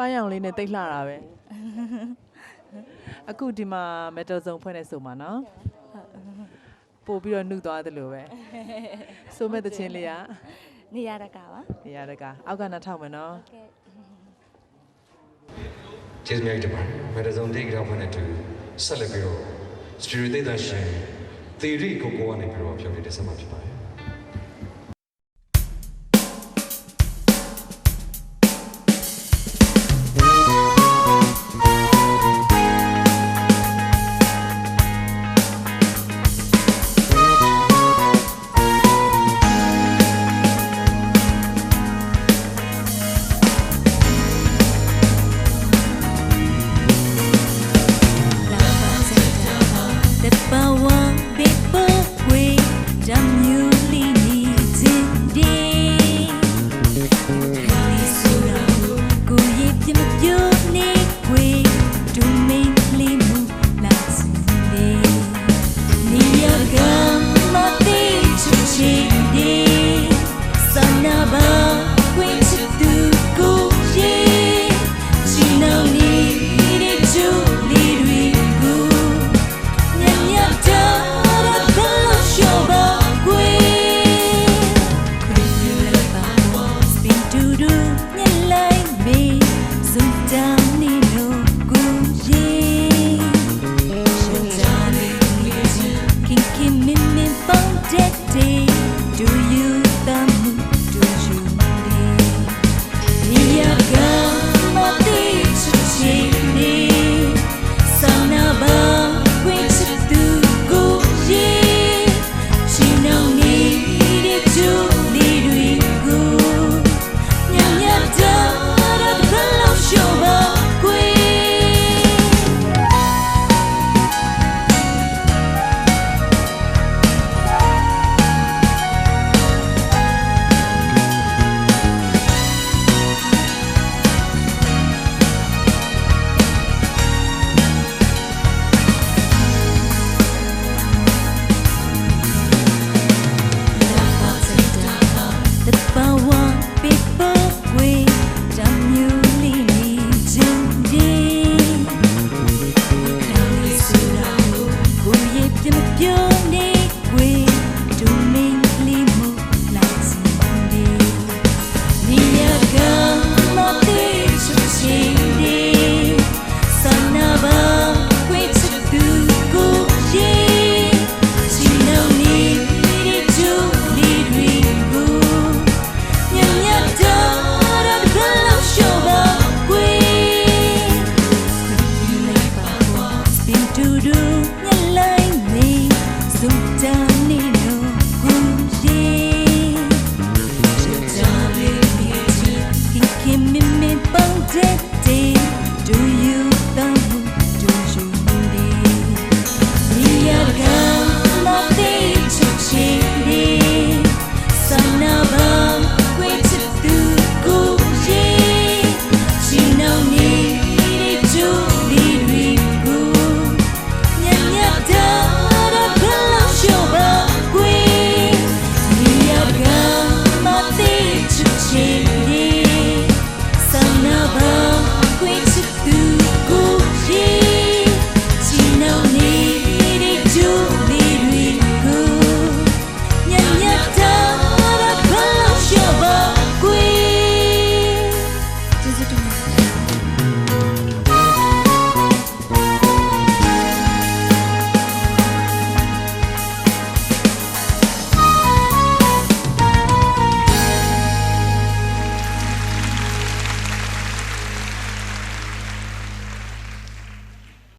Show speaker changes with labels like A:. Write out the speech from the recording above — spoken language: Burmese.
A: ပန်းရောင်လေးနဲ့တိတ်လှတာပဲအခုဒီမှာမက်တယ်ဇုံဖွင့်နေဆိုမှာနော်ပို့ပြီးတော့နှုတ်သွားတယ်လို့ပဲဆိုမဲ့တချင်းလေးက
B: နေရတကပါ
A: နေရာတကာအောက်ကနှစ်ထောက်မယ်နော်
B: ကဲ
C: ကျေးဇူးများကြီးတင်ပါတယ်မက်ဒဇုံတိတ်ကြောင့်ဖွင့်တဲ့သူဆက်လက်ပြီးတော့စတူဒီယိုသိတဲ့ရှင်သီရိကိုကိုကနေပြီးတော့ဖြောပြတဲ့ဆက်မှာဖြစ်ပါတယ် did